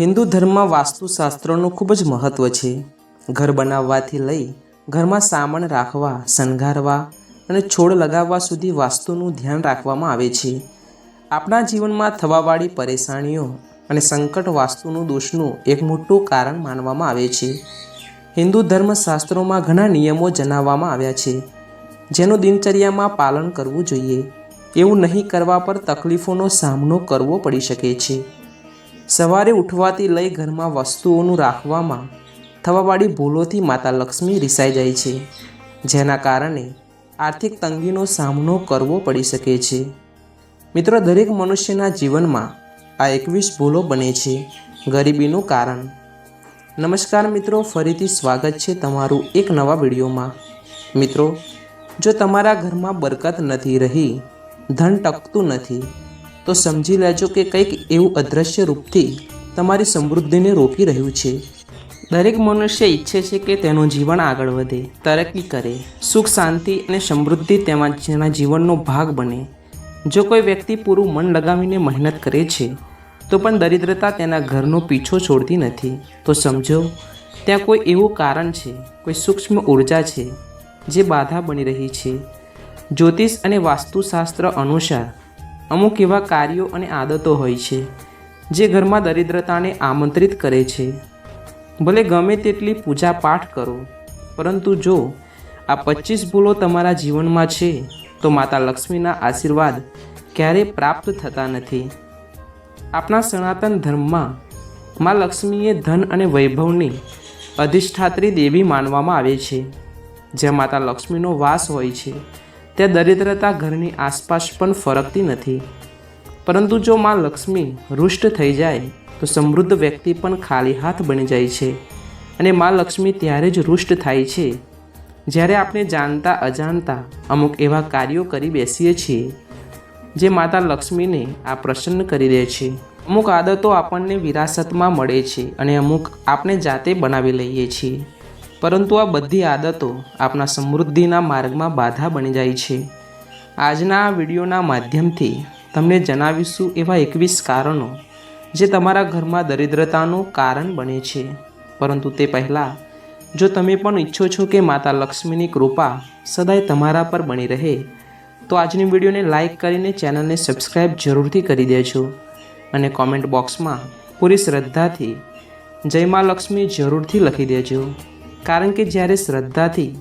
હિન્દુ ધર્મમાં વાસ્તુશાસ્ત્રનું ખૂબ જ મહત્ત્વ છે. ઘર બનાવવાથી લઈ ઘરમાં સામાન રાખવા, શણગારવા અને છોડ લગાવવા સુધી વાસ્તુનું ધ્યાન રાખવામાં આવે છે. આપણા જીવનમાં થવાવાળી પરેશાનીઓ અને સંકટ વાસ્તુનું દોષનું એક મોટું કારણ માનવામાં આવે છે. હિન્દુ ધર્મશાસ્ત્રોમાં ઘણા નિયમો જણાવવામાં આવ્યા છે. જેનું દિનચર્યામાં પાલન કરવું જોઈએ. એવું નહીં કરવા પર તકલીફોનો સામનો કરવો પડી શકે છે. સવારે ઉઠવાથી લઈ ઘરમાં વસ્તુઓનું રાખવામાં થવાવાળી ભૂલોથી માતા લક્ષ્મી રિસાઈ જાય છે. જેના કારણે આર્થિક તંગીનો સામનો કરવો પડી શકે છે. મિત્રો, દરેક મનુષ્યના જીવનમાં આ એકવીસ ભૂલો બને છે, ગરીબીનું કારણ. નમસ્કાર મિત્રો, ફરીથી સ્વાગત છે તમારું એક નવા વિડીયોમાં. મિત્રો, જો તમારા ઘરમાં બરકત નથી રહી, ધન ટકતું નથી તો સમજી લેજો કે કંઈક એવું અદૃશ્ય રૂપથી તમારી સમૃદ્ધિને રોકી રહ્યું છે. દરેક મનુષ્ય ઈચ્છે છે કે તેનું જીવન આગળ વધે, તરક્કી કરે, સુખ, શાંતિ અને સમૃદ્ધિ તેમાં તેના જીવનનો ભાગ બને. જો કોઈ વ્યક્તિ પૂરું મન લગાવીને મહેનત કરે છે, તો પણ દરિદ્રતા તેના ઘરનો પીછો છોડતી નથી. તો સમજો, ત્યાં કોઈ એવું કારણ છે, કોઈ સૂક્ષ્મ ઊર્જા છે, જે બાધા બની રહી છે. જ્યોતિષ અને વાસ્તુશાસ્ત્ર અનુસાર અમુક એવા કાર્યો અને આદતો હોય છે, જે ઘરમાં દરિદ્રતાને આમંત્રિત કરે છે. ભલે ગમે તેટલી પૂજા પાઠ કરો, પરંતુ જો આ પચીસ ભૂલો તમારા જીવનમાં છે, તો માતા લક્ષ્મીના આશીર્વાદ ક્યારેય પ્રાપ્ત થતા નથી. આપણા સનાતન ધર્મમાં મા લક્ષ્મીએ ધન અને વૈભવની અધિષ્ઠાત્રી દેવી માનવામાં આવે છે. જ્યાં માતા લક્ષ્મીનો વાસ હોય છે ત્યાં દરિદ્રતા ઘરની આસપાસ પણ ફરકતી નથી. પરંતુ જો મા લક્ષ્મી રુષ્ટ થઈ જાય, તો સમૃદ્ધ વ્યક્તિ પણ ખાલી હાથ બની જાય છે. અને મા લક્ષ્મી ત્યારે જ રુષ્ટ થાય છે. જ્યારે આપણે જાણતા અજાણતા અમુક એવા કાર્યો કરી બેસીએ છીએ, જે માતા લક્ષ્મીને આ પ્રસન્ન કરી દે છે. અમુક આદતો આપણને વિરાસતમાં મળે છે અને અમુક આપણે જાતે બનાવી લઈએ છીએ. પરંતુ આ બધી આદતો આપણા સમૃદ્ધિના માર્ગમાં બાધા બની જાય છે. આજના આ વિડીયોના માધ્યમથી તમને જણાવીશું એવા એકવીસ કારણો જે તમારા ઘરમાં દરિદ્રતાનું કારણ બને છે. પરંતુ તે પહેલાં, જો તમે પણ ઈચ્છો છો કે માતા લક્ષ્મીની કૃપા સદાય તમારા પર બની રહે, તો આજની વિડીયોને લાઇક કરીને ચેનલને સબસ્ક્રાઈબ જરૂરથી કરી દેજો અને કોમેન્ટ બોક્સમાં પૂરી શ્રદ્ધાથી જય મા લક્ષ્મી જરૂરથી લખી દેજો. કારણ કે જ્યારે શ્રદ્ધાથી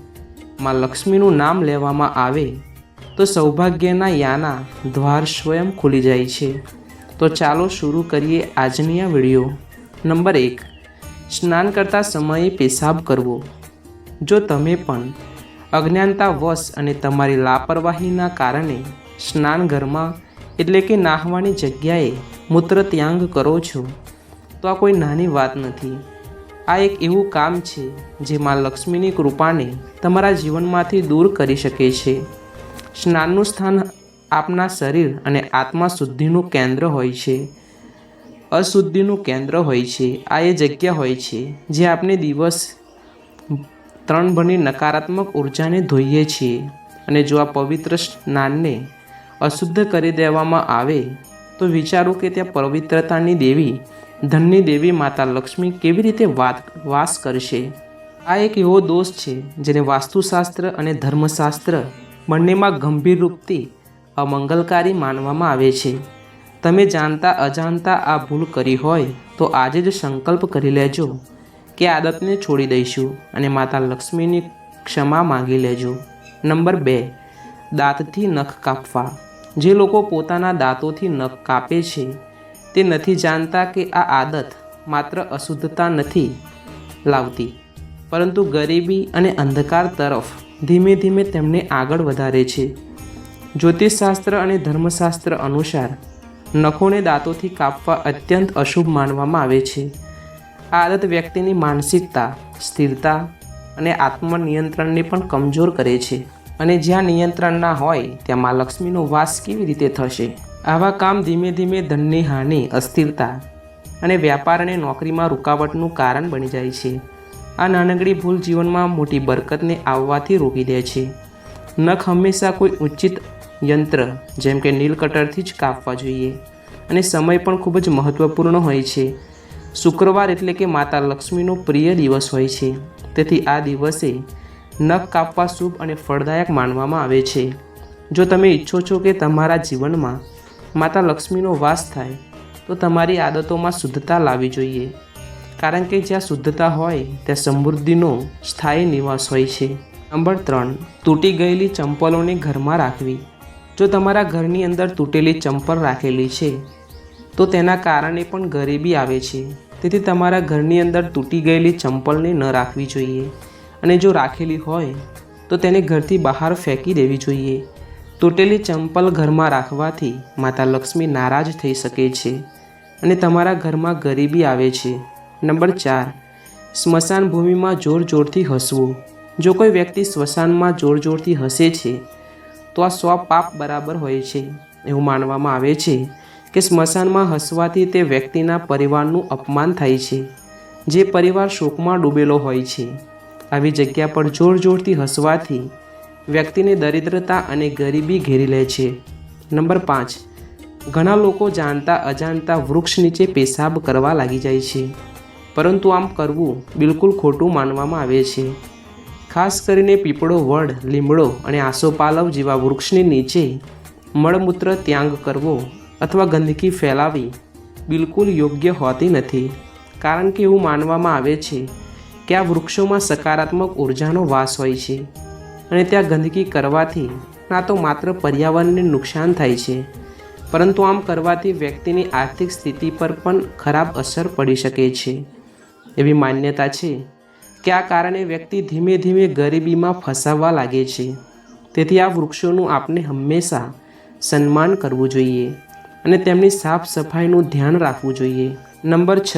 માં લક્ષ્મીનું નામ લેવામાં આવે, તો સૌભાગ્યના યાના દ્વાર સ્વયં ખુલી જાય છે. તો ચાલો શરૂ કરીએ આજની આ વીડિયો. નંબર એક, સ્નાન કરતા સમયે પેશાબ કરવો. જો તમે પણ અજ્ઞાનતા વશ અને તમારી લાપરવાહીના કારણે સ્નાન ઘરમાં, એટલે કે નાહવાની જગ્યાએ મૂત્ર ત્યાંગ કરો છો, તો આ કોઈ નાની વાત નથી. આ એક એવું કામ છે જેમાં લક્ષ્મીની કૃપાને તમારા જીવનમાંથી દૂર કરી શકે છે. સ્નાનનું સ્થાન આપના શરીર અને આત્મા શુદ્ધિનું કેન્દ્ર હોય છે. અશુદ્ધિનું કેન્દ્ર હોય છે. આ એ જગ્યા હોય છે જે આપણે દિવસ ત્રણ ભણી નકારાત્મક ઉર્જાને ધોઈએ છીએ અને જો આ પવિત્ર સ્નાનને અશુદ્ધ કરી દેવામાં આવે, તો વિચારો કે ત્યાં પવિત્રતાની દેવી ધનની દેવી માતા લક્ષ્મી કેવી રીતે વાસ કરશે આ એક એવો દોષ છે જેને વાસ્તુશાસ્ત્ર અને ધર્મશાસ્ત્ર બંનેમાં ગંભીર રૂપથી અમંગલકારી માનવામાં આવે છે. તમે જાણતા અજાણતા આ ભૂલ કરી હોય તો આજે જ સંકલ્પ કરી લેજો કે આદતને છોડી દઈશું અને માતા લક્ષ્મીની ક્ષમા માંગી લેજો. નંબર બે, દાંતથી નખ કાપવા. જે લોકો પોતાના દાંતોથી નખ કાપે છે તે નથી જાણતા કે આ આદત માત્ર અશુદ્ધતા નથી લાવતી. પરંતુ ગરીબી અને અંધકાર તરફ ધીમે ધીમે તેમને આગળ વધારે છે. જ્યોતિષશાસ્ત્ર અને ધર્મશાસ્ત્ર અનુસાર નખોને દાંતોથી કાપવા અત્યંત અશુભ માનવામાં આવે છે. આદત વ્યક્તિની માનસિકતા, સ્થિરતા અને આત્મનિયંત્રણને પણ કમજોર કરે છે. અને જ્યાં નિયંત્રણ ના હોય, ત્યાં મા લક્ષ્મીનો વાસ કેવી રીતે થશે? આવા કામ ધીમે ધીમે ધનની હાનિ, અસ્થિરતા અને વ્યાપાર અને નોકરીમાં રૂકાવટનું કારણ બની જાય છે. આ નાનકડી ભૂલ જીવનમાં મોટી બરકતને આવવાથી રોકી દે છે. નખ હંમેશા કોઈ ઉચિત યંત્ર, જેમ કે નીલ કટરથી જ કાપવા જોઈએ અને સમય પણ ખૂબ જ મહત્ત્વપૂર્ણ હોય છે. શુક્રવાર એટલે કે માતા લક્ષ્મીનો પ્રિય દિવસ હોય છે. તેથી આ દિવસે નખ કાપવા શુભ અને ફળદાયક માનવામાં આવે છે. જો તમે ઈચ્છો છો કે તમારા જીવનમાં માતા લક્ષ્મીનો વાસ થાય, તો તમારી આદતોમાં શુદ્ધતા લાવવી જોઈએ. કારણ કે જ્યાં શુદ્ધતા હોય, ત્યાં સમૃદ્ધિનો સ્થાયી નિવાસ હોય છે. નંબર ત્રણ, તૂટી ગયેલી ચંપલોને ઘરમાં રાખવી. જો તમારા ઘરની અંદર તૂટેલી ચંપલ રાખેલી છે, તો તેના કારણે પણ ગરીબી આવે છે. તેથી તમારા ઘરની અંદર તૂટી ગયેલી ચંપલને ન રાખવી જોઈએ. અને જો રાખેલી હોય, તો તેને ઘરથી બહાર ફેંકી દેવી જોઈએ. તૂટેલી ચંપલ ઘરમાં રાખવાથી માતા લક્ષ્મી નારાજ થઈ શકે છે અને તમારા ઘરમાં ગરીબી આવે છે. નંબર ચાર, સ્મશાન ભૂમિમાં જોર જોરથી હસવું. જો કોઈ વ્યક્તિ સ્મશાનમાં જોર જોરથી હસે છે, તો આ સ્વ પાપ બરાબર હોય છે. એવું માનવામાં આવે છે કે સ્મશાનમાં હસવાથી તે વ્યક્તિના પરિવારનું અપમાન થાય છે. જે પરિવાર શોકમાં ડૂબેલો હોય છે. આવી જગ્યા પર જોર જોરથી હસવાથી વ્યક્તિને દરિદ્રતા અને ગરીબી ઘેરી લે છે. નંબર પાંચ, ઘણા લોકો જાણતા અજાણતા વૃક્ષ નીચે પેશાબ કરવા લાગી જાય છે. પરંતુ આમ કરવું બિલકુલ ખોટું માનવામાં આવે છે. ખાસ કરીને પીપળો, વડ, લીમડો અને આસોપાલવ જેવા વૃક્ષની નીચે મળમૂત્ર ત્યાગ કરવો અથવા ગંદકી ફેલાવી બિલકુલ યોગ્ય હોતી નથી. કારણ કે એવું માનવામાં આવે છે કે આ વૃક્ષોમાં સકારાત્મક ઉર્જાનો વાસ હોય છે. અને ત્યાં ગંદકી કરવાથી ના તો માત્ર પર્યાવરણને નુકસાન થાય છે. પરંતુ આમ કરવાથી વ્યક્તિની આર્થિક સ્થિતિ પર પણ ખરાબ અસર પડી શકે છે. એવી માન્યતા છે કે આ કારણે વ્યક્તિ ધીમે ધીમે ગરીબીમાં ફસાવવા લાગે છે. તેથી આ વૃક્ષોનું આપણે હંમેશા સન્માન કરવું જોઈએ અને તેમની સાફ સફાઈનું ધ્યાન રાખવું જોઈએ. નંબર છ,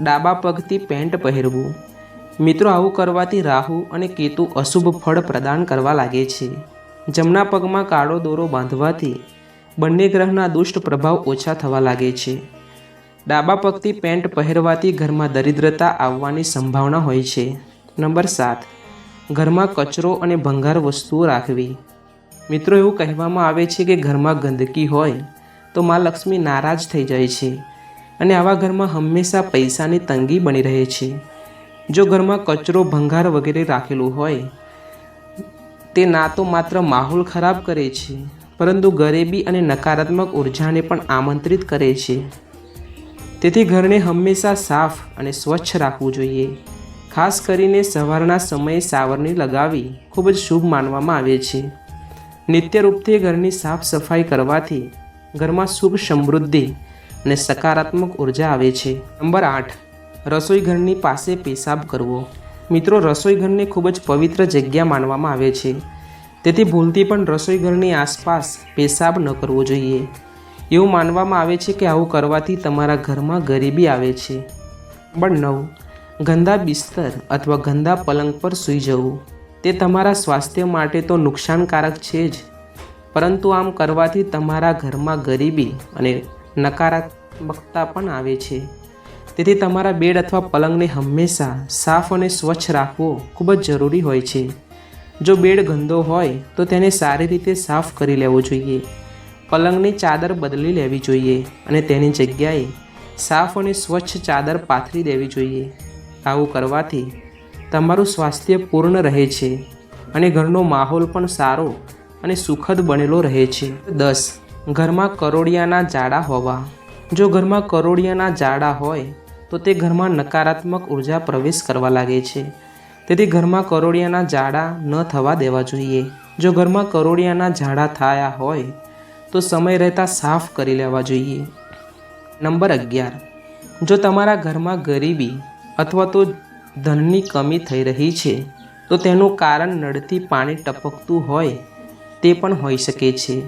ડાબા પગથી પેન્ટ પહેરવું. મિત્રો, આવું કરવાથી રાહુ અને કેતુ અશુભ ફળ પ્રદાન કરવા લાગે છે. જમણા પગમાં કાળો દોરો બાંધવાથી બંને ગ્રહના દુષ્ટ પ્રભાવ ઓછા થવા લાગે છે. ડાબા પગથી પેન્ટ પહેરવાથી ઘરમાં દરિદ્રતા આવવાની સંભાવના હોય છે. નંબર સાત. ઘરમાં કચરો અને ભંગાર વસ્તુઓ રાખવી. મિત્રો, એવું કહેવામાં આવે છે કે ઘરમાં ગંદકી હોય તો મા લક્ષ્મી નારાજ થઈ જાય છે અને આવા ઘરમાં હંમેશા પૈસાની તંગી બની રહે છે. જો ઘરમાં કચરો, ભંગાર વગેરે રાખેલું હોય, તે ના તો માત્ર માહોલ ખરાબ કરે છે, પરંતુ ગરીબી અને નકારાત્મક ઉર્જાને પણ આમંત્રિત કરે છે. તેથી ઘરને હંમેશા સાફ અને સ્વચ્છ રાખવું જોઈએ. ખાસ કરીને સવારના સમયે સાવરણી લગાવી ખૂબ જ શુભ માનવામાં આવે છે. નિત્ય રૂપથી ઘરની સાફ સફાઈ કરવાથી ઘરમાં શુભ સમૃદ્ધિ અને સકારાત્મક ઊર્જા આવે છે. નંબર આઠ. રસોઈ ઘરની પાસે પેશાબ કરવો. મિત્રો રસોઈ ઘરને ખૂબ જ પવિત્ર જગ્યા માનવામાં આવે છે. તેથી ભૂલથી પણ રસોઈ ઘરની આસપાસ પેશાબ ન કરવો જોઈએ. એવું માનવામાં આવે છે કે આવું કરવાથી તમારા ઘરમાં ગરીબી આવે છે. નંબર નવ, ગંદા બિસ્તર અથવા ગંદા પલંગ પર સૂઈ જવું. તે તમારા સ્વાસ્થ્ય માટે તો નુકસાનકારક છે જ. પરંતુ આમ કરવાથી તમારા ઘરમાં ગરીબી અને નકારાત્મકતા પણ આવે છે. તેથી તમારા બેડ અથવા પલંગને હંમેશા સાફ અને સ્વચ્છ રાખવો ખૂબ જ જરૂરી હોય છે. જો બેડ ગંદો હોય, તો તેને સારી રીતે સાફ કરી લેવો જોઈએ. પલંગની ચાદર બદલી લેવી જોઈએ અને તેની જગ્યાએ સાફ અને સ્વચ્છ ચાદર પાથરી દેવી જોઈએ. આવું કરવાથી તમારું સ્વાસ્થ્ય પૂર્ણ રહે છે અને ઘરનો માહોલ પણ સારો અને સુખદ બનેલો રહે છે. દસ. ઘરમાં કરોડિયાના જાડા હોવા. જો ઘરમાં કરોડિયાના જાડા હોય, તો તે ઘરમાં નકારાત્મક ઊર્જા પ્રવેશ કરવા લાગે છે. તેથી ઘરમાં કરોડિયાના જાડા ન થવા દેવા જોઈએ. જો ઘરમાં કરોડિયાના જાડા થયા હોય, તો સમય રહેતા સાફ કરી લેવા જોઈએ. નંબર અગિયાર. જો તમારા ઘરમાં ગરીબી અથવા તો ધનની કમી થઈ રહી છે, તો તેનું કારણ નળથી પાણી ટપકતું હોય, તે પણ હોઈ શકે છે.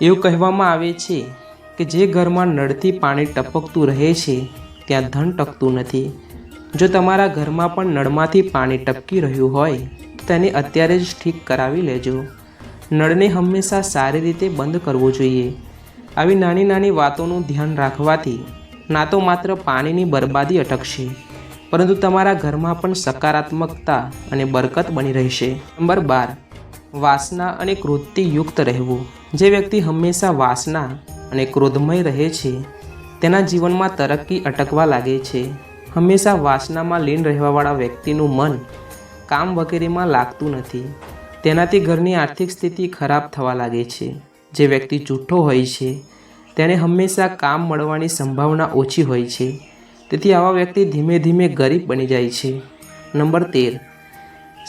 એવું કહેવામાં આવે છે કે જે ઘરમાં નળથી પાણી ટપકતું રહે છે, ત્યાં ધન ટકતું નથી. જો તમારા ઘરમાં પણ નળમાંથી પાણી ટપકી રહ્યું હોય તેને અત્યારે જ ઠીક કરાવી લેજો. નળને હંમેશા સારી રીતે બંધ કરવો જોઈએ. આવી નાની નાની વાતોનું ધ્યાન રાખવાથી ના તો માત્ર પાણીની બરબાદી અટકશે, પરંતુ તમારા ઘરમાં પણ સકારાત્મકતા અને બરકત બની રહેશે. નંબર બાર, વાસના અને કૃતિયુક્ત રહેવું. જે વ્યક્તિ હંમેશા વાસના અને ક્રોધમય રહે છે. તેના જીવનમાં તરક્કી અટકવા લાગે છે. હંમેશા વાસનામાં લીન રહેવાવાળા વ્યક્તિનું મન કામ વગેરેમાં લાગતું નથી. તેનાથી ઘરની આર્થિક સ્થિતિ ખરાબ થવા લાગે છે. જે વ્યક્તિ જૂઠો હોય છે, તેને હંમેશા કામ મળવાની સંભાવના ઓછી હોય છે. તેથી આવા વ્યક્તિ ધીમે ધીમે ગરીબ બની જાય છે. નંબર તેર.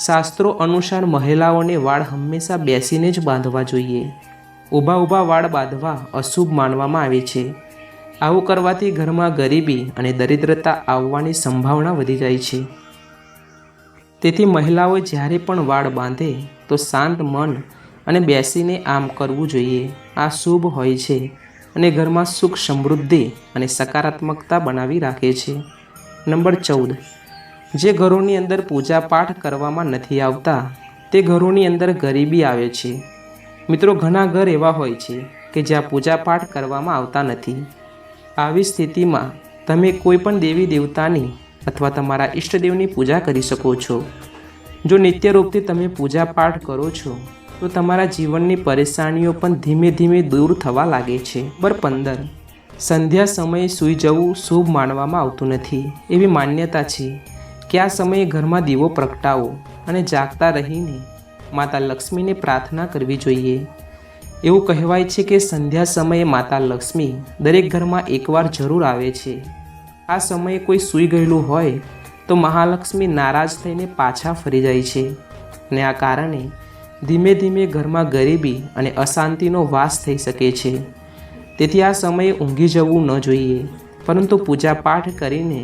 શાસ્ત્રો અનુસાર મહિલાઓને વાળ હંમેશા બેસીને જ બાંધવા જોઈએ. ઊભા ઊભા વાળ બાંધવા અશુભ માનવામાં આવે છે. આવું કરવાથી ઘરમાં ગરીબી અને દરિદ્રતા આવવાની સંભાવના વધી જાય છે. તેથી મહિલાઓ જ્યારે પણ વાળ બાંધે તો શાંત મન અને બેસીને આમ કરવું જોઈએ. આ શુભ હોય છે અને ઘરમાં સુખ સમૃદ્ધિ અને સકારાત્મકતા બનાવી રાખે છે. નંબર ચૌદ. જે ઘરોની અંદર પૂજા પાઠ કરવામાં નથી આવતા તે ઘરોની અંદર ગરીબી આવે છે. મિત્રો, ઘણા ઘર એવા હોય છે કે જ્યાં પૂજાપાઠ કરવામાં આવતા નથી. આવી સ્થિતિમાં તમે કોઈ પણ દેવી દેવતાની અથવા તમારા ઈષ્ટદેવની પૂજા કરી શકો છો. જો નિત્ય રૂપથી તમે પૂજાપાઠ કરો છો, તો તમારા જીવનની પરેશાનીઓ પણ ધીમે ધીમે દૂર થવા લાગે છે. બર પંદર. સંધ્યા સમયે સૂઈ જવું શુભ માનવામાં આવતું નથી. એવી માન્યતા છે કે આ સમયે ઘરમાં દીવો પ્રગટાવો અને જાગતા રહીને માતા લક્ષ્મીને પ્રાર્થના કરવી જોઈએ. એવું કહેવાય છે કે સંધ્યા સમયે માતા લક્ષ્મી દરેક ઘરમાં એકવાર જરૂર આવે છે. આ સમયે કોઈ સૂઈ ગયેલું હોય તો મહાલક્ષ્મી નારાજ થઈને પાછા ફરી જાય છે અને આ કારણે ધીમે ધીમે ઘરમાં ગરીબી અને અશાંતિનો વાસ થઈ શકે છે. તેથી આ સમયે ઊંઘી જવું ન જોઈએ, પરંતુ પૂજાપાઠ કરીને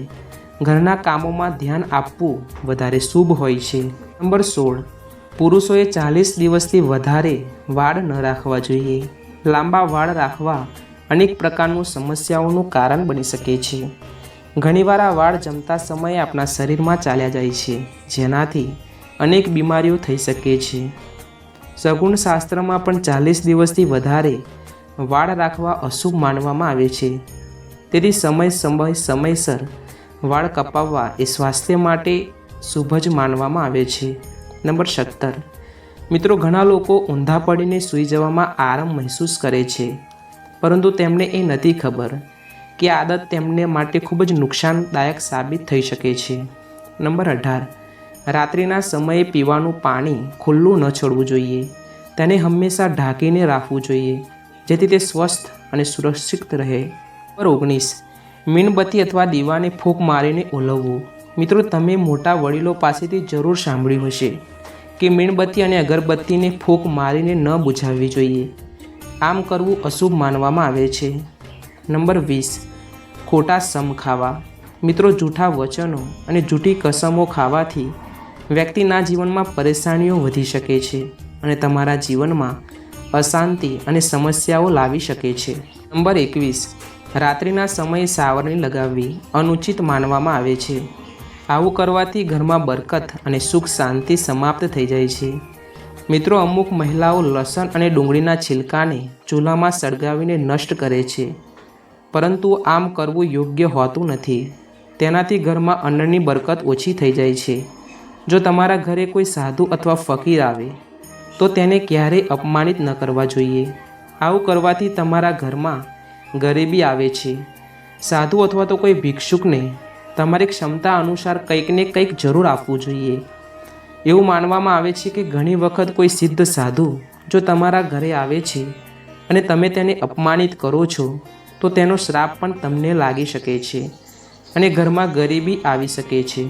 ઘરના કામોમાં ધ્યાન આપવું વધારે શુભ હોય છે. નંબર સોળ. પુરુષોએ ચાલીસ દિવસથી વધારે વાળ ન રાખવા જોઈએ. લાંબા વાળ રાખવા અનેક પ્રકારનું સમસ્યાઓનું કારણ બની શકે છે. ઘણીવાર આ વાળ જમતા સમયે આપણા શરીરમાં ચાલ્યા જાય છે, જેનાથી અનેક બીમારીઓ થઈ શકે છે. સગુણ શાસ્ત્રમાં પણ ચાલીસ દિવસથી વધારે વાળ રાખવા અશુભ માનવામાં આવે છે. તેથી સમય સમય સમયસર વાળ કપાવવા એ સ્વાસ્થ્ય માટે શુભ જ માનવામાં આવે છે. નંબર સત્તર. મિત્રો, ઘણા લોકો ઊંધા પડીને સૂઈ જવામાં આરામ મહેસૂસ કરે છે, પરંતુ તેમને એ નથી ખબર કે આદત તેમને માટે ખૂબ જ નુકસાનદાયક સાબિત થઈ શકે છે. નંબર અઢાર. રાત્રિના સમયે પીવાનું પાણી ખુલ્લું ન છોડવું જોઈએ. તેને હંમેશા ઢાંકીને રાખવું જોઈએ, જેથી તે સ્વસ્થ અને સુરક્ષિત રહે. નંબર ઓગણીસ. મીણબત્તી અથવા દીવાને ફૂંક મારીને ઓલવવું. મિત્રો, તમે મોટા વડીલો પાસેથી જરૂર સાંભળ્યું હશે કે મીણબત્તી અને અગરબત્તીને ફૂંક મારીને ન બુઝાવવી જોઈએ. આમ કરવું અશુભ માનવામાં આવે છે. નંબર વીસ, ખોટા સમ ખાવા. મિત્રો, જૂઠા વચનો અને જૂઠી કસમો ખાવાથી વ્યક્તિના જીવનમાં પરેશાનીઓ વધી શકે છે અને તમારા જીવનમાં અશાંતિ અને સમસ્યાઓ લાવી શકે છે. નંબર એકવીસ, રાત્રિના સમયે સાવરણી લગાવવી અનુચિત માનવામાં આવે છે. આવું કરવાથી ઘરમાં બરકત અને સુખ શાંતિ સમાપ્ત થઈ જાય છે. મિત્રો, અમુક મહિલાઓ લસણ અને ડુંગળીના છિલકાને ચૂલામાં સળગાવીને નષ્ટ કરે છે. પરંતુ આમ કરવું યોગ્ય હોતું નથી. તેનાથી ઘરમાં અન્નની બરકત ઓછી થઈ જાય છે. જો તમારા ઘરે કોઈ સાધુ અથવા ફકીર આવે, તો તેને ક્યારેય અપમાનિત ન કરવા જોઈએ. આવું કરવાથી તમારા ઘરમાં ગરીબી આવે છે. સાધુ અથવા તો કોઈ ભિક્ષુકને તમારી ક્ષમતા અનુસાર કંઈક ને કંઈક જરૂર આપવું જોઈએ. એવું માનવામાં આવે છે કે ઘણી વખત કોઈ સિદ્ધ સાધુ જો તમારા ઘરે આવે છે અને તમે તેને અપમાનિત કરો છો, તો તેનો શ્રાપ પણ તમને લાગી શકે છે અને ઘરમાં ગરીબી આવી શકે છે.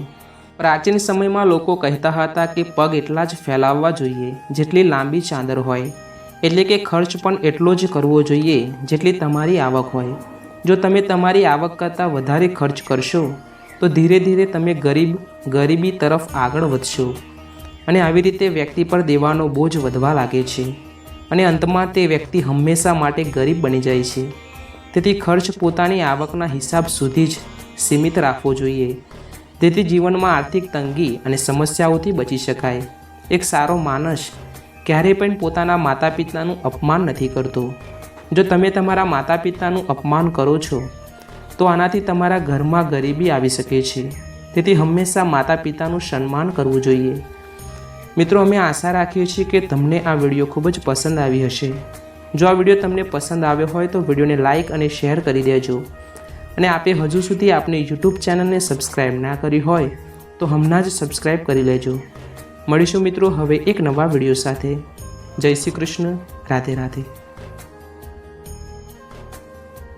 પ્રાચીન સમયમાં લોકો કહેતા હતા કે પગ એટલા જ ફેલાવવા જોઈએ જેટલી લાંબી ચાદર હોય, એટલે કે ખર્ચ પણ એટલો જ કરવો જોઈએ જેટલી તમારી આવક હોય. જો તમે તમારી આવક કરતાં વધારે ખર્ચ કરશો તો ધીરે ધીરે તમે ગરીબ, ગરીબી તરફ આગળ વધશો. અને આવી રીતે વ્યક્તિ પર દેવાનો બોજ વધવા લાગે છે. અને અંતમાં તે વ્યક્તિ હંમેશા માટે ગરીબ બની જાય છે. તેથી ખર્ચ પોતાની આવકના હિસાબ સુધી જ સીમિત રાખવો જોઈએ. તેથી જીવનમાં આર્થિક તંગી અને સમસ્યાઓથી બચી શકાય. એક સારો માણસ ક્યારેય પણ પોતાના માતા પિતાનું અપમાન નથી કરતો. જો તમે તમારા માતા પિતાનું અપમાન કરો છો તો આનાથી તમારા ઘરમાં ગરીબી આવી શકે છે. તેથી હંમેશા માતા પિતાનું સન્માન કરવું જોઈએ. મિત્રો, અમે આશા રાખીએ છીએ કે તમને આ વીડિયો ખૂબ જ પસંદ આવી હશે. જો આ વીડિયો તમને પસંદ આવ્યો હોય તો વિડીયોને લાઇક અને શેર કરી દેજો. અને આપે હજુ સુધી આપની યુટ્યુબ ચેનલને સબસ્ક્રાઈબ ના કરી હોય તો હમણાં જ સબસ્ક્રાઈબ કરી લેજો. મળીશું મિત્રો હવે એક નવા વીડિયો સાથે. જય શ્રી કૃષ્ણ. રાધે રાધે